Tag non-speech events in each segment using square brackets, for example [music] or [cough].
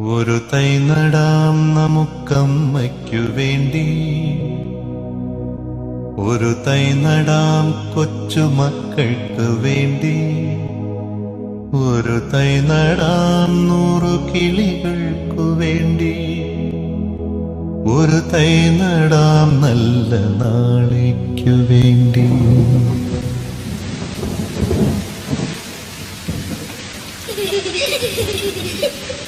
ഒരു തൈ നടാം നമുക്കമ്മയ്ക്കു വേണ്ടി. ഒരു തൈ നടാം കൊച്ചുമക്കൾക്ക് വേണ്ടി. ഒരു തൈ നടാം നൂറു കിളികൾക്കു വേണ്ടി. ഒരു തൈ നടാം നല്ല നാളേക്കു വേണ്ടി. ഒരു [laughs]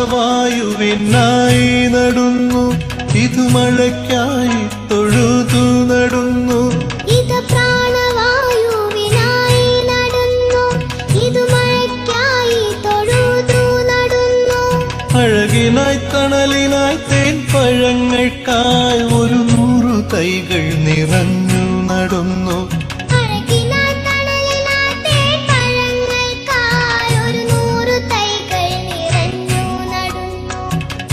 പ്രാണവായുവിനായി നടുന്നു. ഇത് മഴയ്ക്കായി തൊഴുതു നടുന്നു. ഇത് പ്രാണവായുവിനായി നടന്നു. ഇത് മഴയ്ക്കായി തൊഴുതു നടന്നു. അഴകിനായി തണലിനായി തേൻ പഴങ്ങൾക്കായി